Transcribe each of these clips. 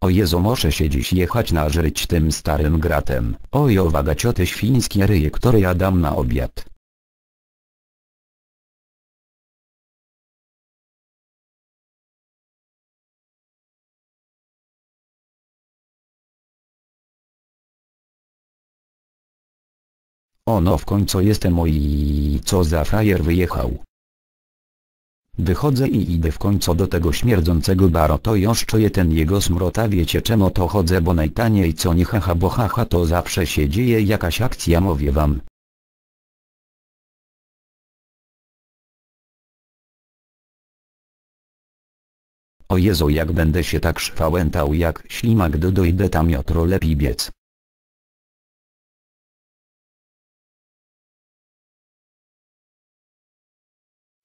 O Jezu muszę się dziś jechać nażryć tym starym gratem. Oj owaga cioty świńskie ryje które ja dam na obiad. O no w końcu jestem oj co za frajer wyjechał. Wychodzę i idę w końcu do tego śmierdzącego baru to już czuję ten jego smrota wiecie czemu to chodzę bo najtaniej co nie haha bo haha to zawsze się dzieje jakaś akcja mówię wam. O Jezu jak będę się tak szwałętał jak ślimak gdy dojdę tam jutro lepiej biec.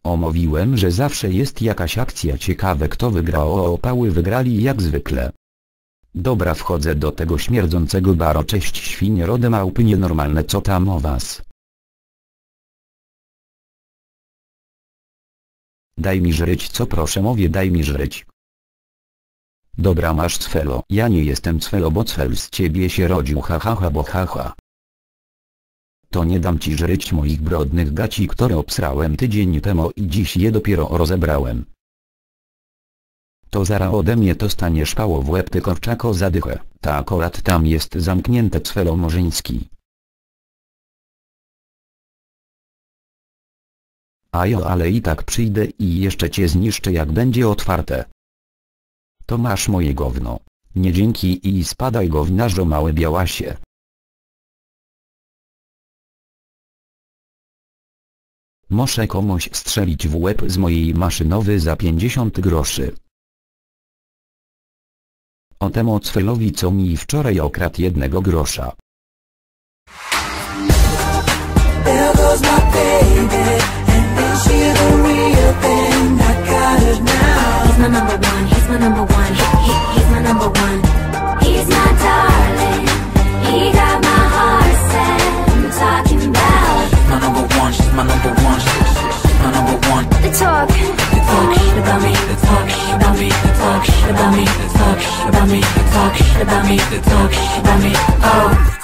Omówiłem, że zawsze jest jakaś akcja ciekawe kto wygrał o opały wygrali jak zwykle. Dobra wchodzę do tego śmierdzącego baro cześć świnie rody małpy nienormalne co tam o was. Daj mi żryć co proszę mówię daj mi żryć. Dobra masz cwelo ja nie jestem cwelo bo cwel z ciebie się rodził ha ha ha bo ha ha to nie dam ci żryć moich brodnych gaci które obsrałem tydzień temu i dziś je dopiero rozebrałem. To zara ode mnie to stanie szpało w łeb ty korczako zadychę, ta akurat tam jest zamknięte cwelo morzyński. Ajo ale i tak przyjdę i jeszcze cię zniszczę jak będzie otwarte. To masz moje gówno. Nie dzięki i spadaj gównarzo małe białasie. Muszę komuś strzelić w łeb z mojej maszynowy za 50 groszy. O temu cwelowi co mi wczoraj okradł jednego grosza. Number one, he's my number one, he, he, he's my number one. talk. About me, talk about me, talk about me, talk about me, talk about me, talk about me, talk about me, oh.